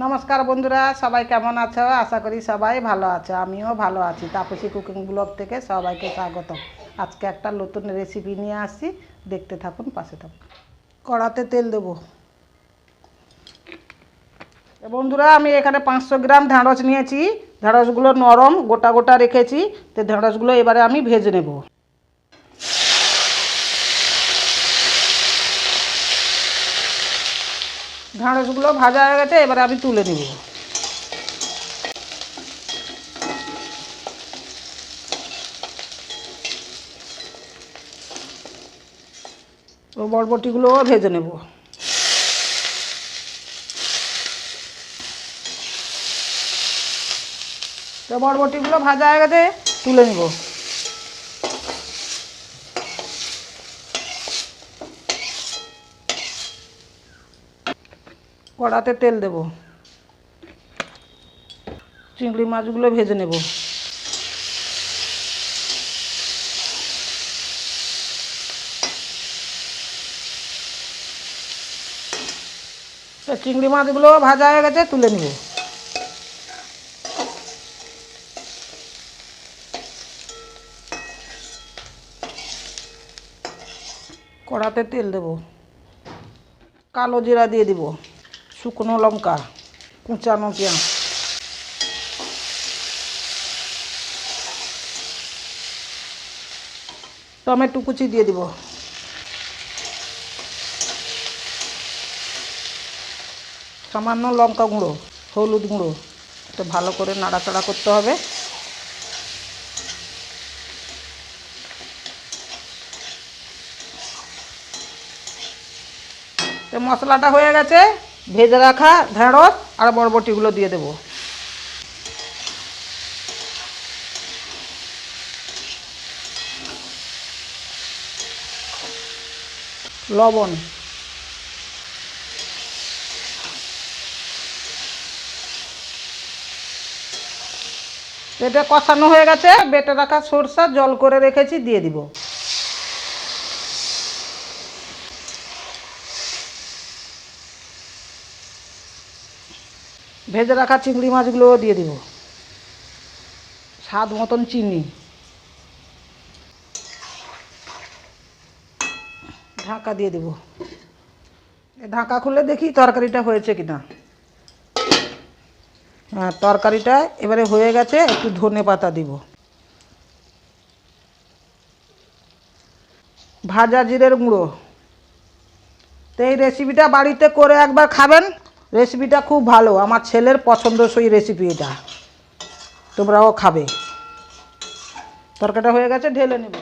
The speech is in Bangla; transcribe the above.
নমস্কার বন্ধুরা, সবাই কেমন আছো? আশা করি সবাই ভালো আছো, আমিও ভালো আছি। তাপসী কুকিং ব্লগ থেকে সবাইকে স্বাগত। আজকে একটা নতুন রেসিপি নিয়ে আসছি, দেখতে থাকুন, পাশে থাকুন। কড়াতে তেল দেবো। বন্ধুরা, আমি এখানে পাঁচশো গ্রাম ঢ্যাঁড়স নিয়েছি। ঢ্যাঁড়সগুলো নরম, গোটা গোটা রেখেছি। তো ঢ্যাঁড়সগুলো এবারে আমি ভেজে নেব। ঢ্যাঁড়সগুলো ভাজা হয়ে গেছে, এবারে আমি তুলে নেব। ও বরবটিগুলোও ভেজে নেব। তো বরবটিগুলো ভাজা হয়ে গেছে, তুলে নেব। কড়াতে তেল দেব। চিংড়ি মাছগুলো ভেজে নেব। চিংড়ি মাছগুলো ভাজা হয়ে গেছে, তুলে নেব। কড়াতে তেল দেব। কালো জিরা দিয়ে দিব। শুকনো লঙ্কা কুচানো পেঁয়াজ। টমেটো কুচি দিয়ে দিব। সামান্য লঙ্কা গুঁড়ো, হলুদ গুঁড়ো একটু ভালো করে নাড়াচাড়া করতে হবে। মশলাটা হয়ে গেছে। ভেজে রাখা ঢেঁড়স আর বরবটিগুলো দিয়ে দেবো। লবণ। এটা কষানো হয়ে গেছে, বেটে রাখা সরষা জল করে রেখেছি, দিয়ে দিব। ভেজে রাখা চিংড়ি মাছগুলোও দিয়ে দিব। স্বাদ মতন চিনি। ঢাকা দিয়ে দিব। ঢাকা খুলে দেখি তরকারিটা হয়েছে কিনা। হ্যাঁ তরকারিটা এবারে হয়ে গেছে, একটু ধনে পাতা দিব। ভাজা জিরের গুঁড়ো। তো এই রেসিপিটা বাড়িতে করে একবার খাবেন। রেসিপিটা খুব ভালো। আমার ছেলের পছন্দসই রেসিপি এটা। তোমরাও খাবে। তরকারিটা হয়ে গেছে, ঢেলে নেব।